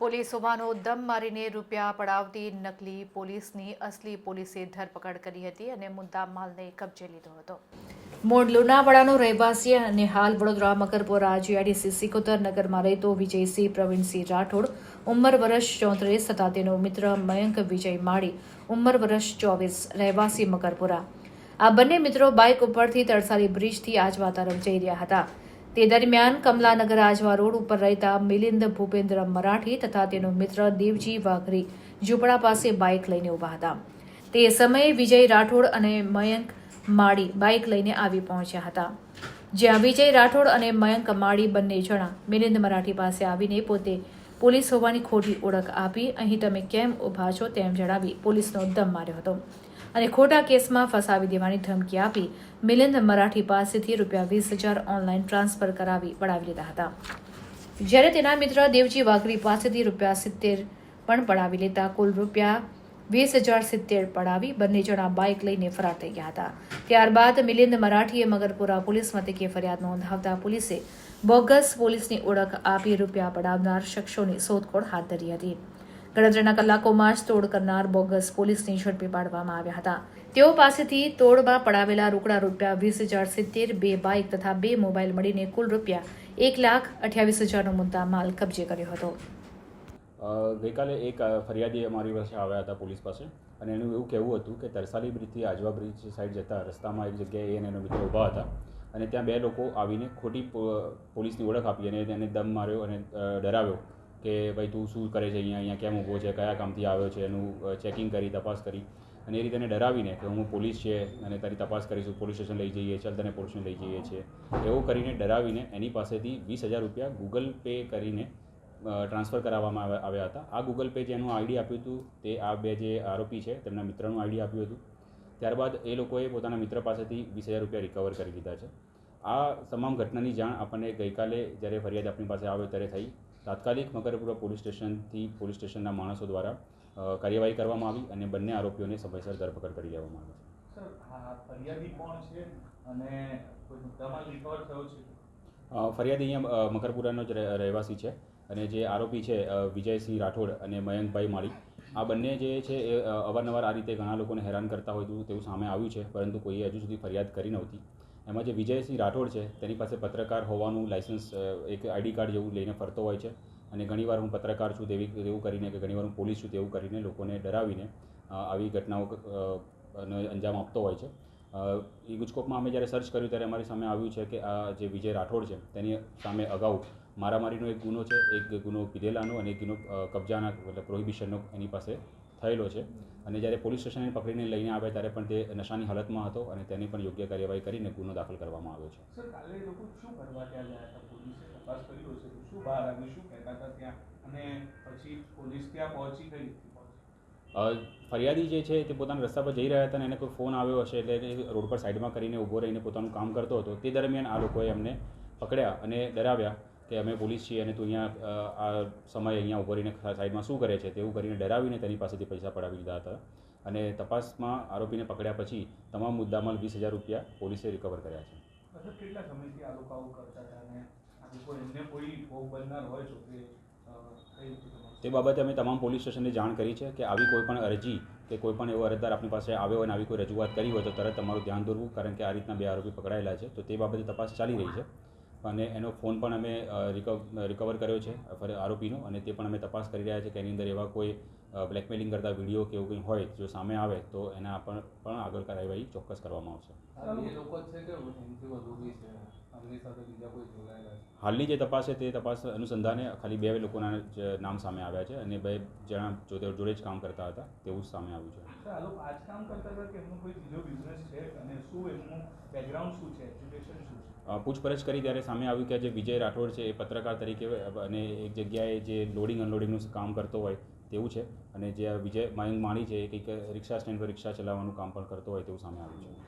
Police હોવાનો દમ મારીને રૂપિયા પડાવતી નકલી પોલીસની અસલી પોલીસે ધરપકડ કરી હતી અને મુદ્દા માલને કબજે લીધો હતો. મૂળ લુણાવાડાનો રહેવાસી અને હાલ વડોદરા મકરપુર જીઆઈડીસી સિકોતર નગરમાં રહેતો વિજયસિંહ પ્રવીણસિંહ રાઠોડ ઉંમર વર્ષ ચોત્રીસ તથા તેનો મિત્ર મયંક વિજય માળી ઉંમર વર્ષ ચોવીસ, રહેવાસી મકરપુરા. આ બંને મિત્રો બાઇક ઉપરથી તળસારી બ્રિજથી આજવા તરફ જઈ રહ્યા હતા. તે દરમિયાન કમલાનગર આજવા રોડ ઉપર રહેતા મિલિંદ ભૂપેન્દ્ર મરાઠી તથા તેનો મિત્ર દેવજી વાઘરી ઝૂંપડા પાસે બાઇક લઈને ઊભા હતા. તે સમયે વિજય રાઠોડ અને મયંક માળી બાઇક લઈને આવી પહોંચ્યા હતા. જ્યાં વિજય રાઠોડ અને મયંક માળી બંને જણા મિલિંદ મરાઠી પાસે આવીને પોતે પોલીસ હોવાની ખોટી ઓળખ આપી, અહીં તમે કેમ ઊભા છો? તેમ જણાવી પોલીસનો દમ માર્યો હતો. અને ખોટા કેસમાં ફસાવી દેવાની ધમકી આપી. મિલિંદ મરાઠી પાસેથી રૂપિયા વીસ હજાર ઓનલાઈન ટ્રાન્સફર કરાવી પડાવી લીધા હતા. જ્યારે તેના મિત્ર દેવજી વાઘરી પાસેથી રૂપિયા સિત્તેર પણ પડાવી લેતા કુલ રૂપિયા વીસ હજાર સિત્તેર પડાવી બંને જણા બાઇક લઈને ફરાર થઈ ગયા હતા. ત્યારબાદ મિલિંદ મરાઠીએ મગરપુરા પોલીસ મથકે ફરિયાદ નોંધાવતા પોલીસે બોગસ પોલીસની ઓળખ આપી રૂપિયા પડાવનાર શખ્સોની શોધખોળ હાથ ધરી હતી. ગણતરીના કલાકોમાં જ તોડ કરનાર બોગસ પોલીસની ઝડપી પાડવામાં આવ્યા હતા. તેઓ પાસેથી તોડમાં પડાવેલા રોકડા રૂપિયા વીસ હજાર સિત્તેર, બે બાઇક તથા બે મોબાઈલ મળીને કુલ રૂપિયા એક લાખ અઠ્યાવીસ હજારનો મુદ્દા માલ કબજે કર્યો હતો. ગઈકાલે એક ફરિયાદી અમારી પાસે આવ્યા હતા પોલીસ પાસે અને એનું એવું કહેવું હતું કે તરસાલી બ્રિજથી આજવા બ્રિજ સાઈડ જતા રસ્તામાં એક જગ્યાએ એને એનો મિત્ર ઊભા હતા અને ત્યાં બે લોકો આવીને ખોટી પોલીસની ઓળખ આપી અને એને દમ માર્યો અને ડરાવ્યો. કે ભાઈ તું શું કરે છે અહીંયા અહીંયા કેમ ઊભો છે, કયા કામથી આવ્યો છે, એનું ચેકિંગ કરી, તપાસ કરી. અને એ રીતે ડરાવીને કે હું પોલીસ છે અને તારી તપાસ કરીશું, પોલીસ સ્ટેશન લઈ જઈએ, ચાલ તને પોલીસ લઈ જઈએ છીએ. એવું કરીને ડરાવીને એની પાસેથી વીસ હજાર રૂપિયા ગૂગલ પે કરીને ટ્રાન્સફર કરાવવામાં આવ્યા- આવ્યા હતા. આ ગૂગલ પે જેનું આઈડી આપ્યું હતું, તે આ બે જે આરોપી છે, તેમના મિત્રનું આઈડી આપ્યું હતું. ત્યારબાદ એ લોકોએ પોતાના મિત્ર પાસેથી વીસ હજાર રૂપિયા રિકવર કરી લીધા છે. આ તમામ ઘટનાની જાણ આપણને ગઈકાલે જ્યારે ફરિયાદ આપણી પાસે આવે ત્યારે થઈ. તાત્કાલિક મકરપુરા પોલીસ સ્ટેશનથી પોલીસ સ્ટેશનના માણસો દ્વારા કાર્યવાહી કરવામાં આવી અને બંને આરોપીઓને સમયસર ધરપકડ કરી લેવામાં આવી. છે ફરિયાદી કોણ છે અને રિકવર થયો છે? ફરિયાદી અહીંયા મકરપુરાનો જ રહે- રહેવાસી છે અને જે આરોપી છે વિજયસિંહ રાઠોડ અને મયંકભાઈ માળી આ બંને જે છે એ અવારનવાર આ રીતે ઘણા લોકોને હેરાન કરતા હોય તેવું સામે આવ્યું છે પરંતુ કોઈએ હજુ સુધી ફરિયાદ કરી નહોતી. એમાં જે વિજયસિંહ રાઠોડ છે, તેની પાસે પત્રકાર હોવાનું લાઇસન્સ એક આઈડી કાર્ડ જેવું લઈને ફરતો હોય છે. અને ઘણીવાર હું પત્રકાર છું તેવી, તેવું કરીને કે ઘણીવાર હું પોલીસ છું તેવું કરીને લોકોને ડરાવીને આવી ઘટનાઓ અંજામ આપતો હોય છે. એ ગુજકોપમાં અમે જ્યારે સર્ચ કર્યું ત્યારે અમારી સામે આવ્યું છે કે આ જે વિજય રાઠોડ છે, તેની સામે અગાઉ મારામારીનો એક ગુનો છે, એક ગુનો પીધેલાનો અને એક ગુનો કબજાના, મતલબ પ્રોહિબિશનનો એની પાસે થયેલો છે. અને જ્યારે પોલીસ સ્ટેશને પકડીને લઈને આવે ત્યારે પણ તે નશાની હાલતમાં હતો અને તેની પણ યોગ્ય કાર્યવાહી કરીને ગુનો દાખલ કરવામાં આવ્યો છે. ફરિયાદી જે છે તે પોતાના રસ્તા પર જઈ રહ્યા હતા અને એને કોઈ ફોન આવ્યો હશે એટલે રોડ પર સાઈડમાં કરીને ઊભો રહીને પોતાનું કામ કરતો હતો. તે દરમિયાન આ લોકોએ એમને પકડ્યા અને ડરાવ્યા. કે અમે પોલીસ છીએ અને તું અહીંયા આ સમય અહીંયા ઊભો રહીને સાઈડમાં શું કરે છે તેવું કરીને ડરાવીને તેની પાસેથી પૈસા પડાવી લીધા હતા. અને તપાસમાં આરોપીને પકડ્યા પછી તમામ મુદ્દામાલ વીસ હજાર રૂપિયા પોલીસે રિકવર કર્યા છે. કેટલા સમયથી આ લોકો આવું કરતા હતા અને આ લોકો એમને કોઈ ભોગ બનનાર હોય તો કે અ, કઈ રીતે તમારે તે બાબતે અમે તમામ પોલીસ સ્ટેશનને જાણ કરી છે કે આવી કોઈ પણ અરજી કે કોઈ પણ એવો અરજદાર આપણી પાસે આવ્યો હોય અને આવી કોઈ રજૂઆત કરી હોય તો તરત તમારું ધ્યાન દોરવું કારણ કે આ રીતના બે આરોપી પકડાયેલા છે. તો તે બાબતે તપાસ ચાલી રહી છે. અને એનો ફોન પણ અમે રિકવ રિકવર કર્યો છે, ફરી આરોપીનો અને તે પણ અમે તપાસ કરી રહ્યા છે કે એની અંદર એવા કોઈ બ્લેકમેલિંગ કરતા વીડિયો કે એવું કંઈ હોય જો સામે આવે તો એના પણ પણ આગળ કાર્યવાહી ચોક્કસ કરવામાં આવશે. હાલની જે તપાસ છે તે તપાસ અનુસંધાને ખાલી બે લોકોના જ નામ સામે આવ્યા છે અને બે જણા જોડે જોડે જ કામ કરતા હતા તેવું જ સામે આવ્યું છે. પૂછપરછ કરી ત્યારે સામે આવ્યું કે જે વિજય રાઠોડ છે એ પત્રકાર તરીકે અને એક જગ્યાએ જે લોડિંગ અનલોડિંગનું કામ કરતો હોય તેવું છે. અને જે વિજય મયંક માણી છે એ કંઈક રિક્ષા સ્ટેન્ડ પર રિક્ષા ચલાવવાનું કામ પણ કરતો હોય તેવું સામે આવ્યું છે.